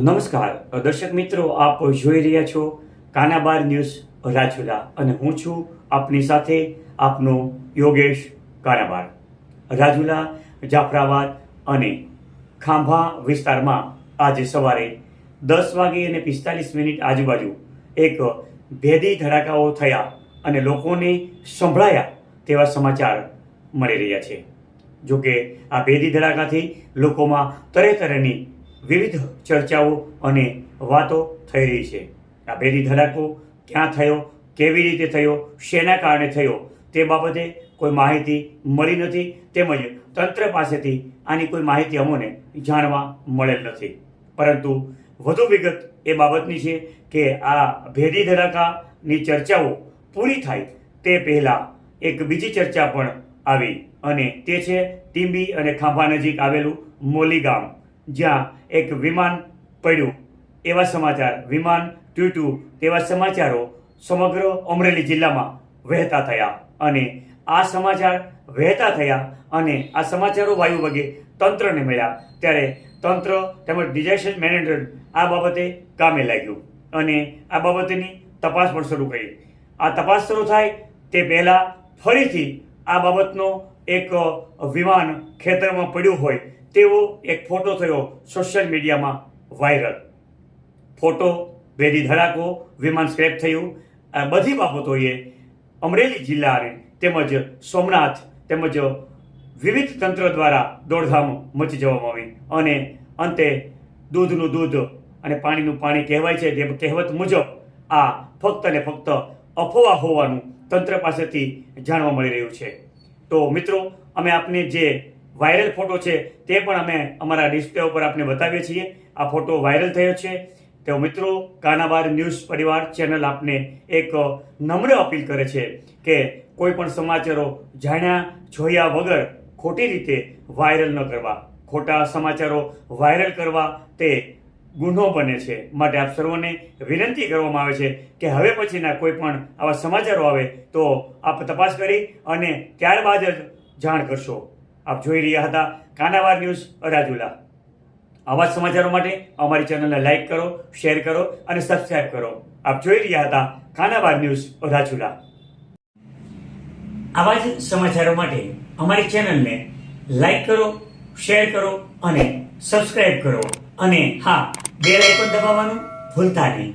નમસ્કાર. દર્શક મિત્રો, આપ જોઈ રહ્યા છો કાનાબાર ન્યૂઝ રાજુલા અને હું છું આપની સાથે આપનો યોગેશ કાનાબાર. રાજુલા, જાફરાબાદ અને ખાંભા વિસ્તારમાં આજે સવારે દસ વાગે અને પિસ્તાલીસ મિનિટ આજુબાજુ એક ભેદી ધડાકાઓ થયા અને લોકોને સંભળાયા તેવા સમાચાર મળી રહ્યા છે. જોકે આ ભેદી ધડાકાથી લોકોમાં તરે તરેની વિવિધ ચર્ચાઓ અને વાતો થઈ રહી છે. આ ભેદી ધડાકો ક્યાં થયો, કેવી રીતે થયો, શેના કારણે થયો, તે બાબતે કોઈ માહિતી મળી નથી તેમજ તંત્ર પાસેથી આની કોઈ માહિતી અમોને જાણવા મળેલ નથી. પરંતુ વધુ વિગત એ બાબતની છે કે આ ભેદી ધડાકાની ચર્ચાઓ પૂરી થાય તે પહેલાં એક બીજી ચર્ચા પણ આવી અને તે છે ટીંબી અને ખાંભા નજીક આવેલું મોલી ગામ. જ્યાં એક વિમાન પડ્યું. એવા સમાચાર, વિમાન તૂટ્યું તેવા સમાચારો સમગ્ર અમરેલી જિલ્લામાં વહેતા થયા. અને આ સમાચાર વહેતા થયા અને આ સમાચારો વાયુ વગે તંત્રને મળ્યા. ત્યારે તંત્ર તેમજ ડિઝાસ્ટર મેનેજમેન્ટ આ બાબતે કામે લાગ્યું અને આ બાબતની તપાસ પણ શરૂ કરી. આ તપાસ શરૂ થાય તે પહેલાં ફરીથી આ બાબતનો એક વિમાન ખેતરમાં પડ્યું હોય તેવો એક ફોટો થયો સોશિયલ મીડિયામાં વાયરલ. ફોટો ભેદી ધડાકો, વિમાન સ્ક્રેપ થયું. આ બધી બાબતોએ અમરેલી જિલ્લાને તેમજ સોમનાથ તેમજ વિવિધ તંત્ર દ્વારા દોડધામ મચી જવામાં આવી અને અંતે દૂધનું દૂધ અને પાણીનું પાણી કહેવાય છે જે કહેવત મુજબ આ ફક્ત ને ફક્ત અફવા હોવાનું તંત્ર પાસેથી જાણવા મળી રહ્યું છે. તો મિત્રો, અમે આપને જે વાયરલ ફોટો છે તે પણ અમે અમારા ડિસ્પ્લે ઉપર આપને બતાવીએ છીએ. આ ફોટો વાયરલ થયો છે. તો મિત્રો, કાનાબાર ન્યૂઝ પરિવાર ચેનલ આપને એક નમ્ર અપીલ કરે છે કે કોઈ પણ સમાચારો જાણ્યા, જોયા વગર ખોટી રીતે વાયરલ ન કરવા. ખોટા સમાચારો વાયરલ કરવા તે ગુનો બને છે. માટે આપ સર્વને વિનંતી કરવામાં આવે છે કે હવે પછીના કોઈ પણ આવા સમાચારો આવે તો આપ તપાસ કરી અને ત્યારબાદ જ જાણ કરશો. આપ જોઈ રહ્યા હતા કાનાવાર ન્યૂઝ રાજુલા આવા સમાચારો માટે અમારી ચેનલને લાઇક કરો, શેર કરો અને સબસ્ક્રાઇબ કરો. આપ જોઈ રહ્યા હતા કાનાવાર ન્યૂઝ રાજુલા આવા જ સમાચારો માટે અમારી ચેનલને લાઇક કરો, શેર કરો અને સબસ્ક્રાઇબ કરો. અને હા, બેલ પણ દબાવવાનું ભૂલતા નહીં.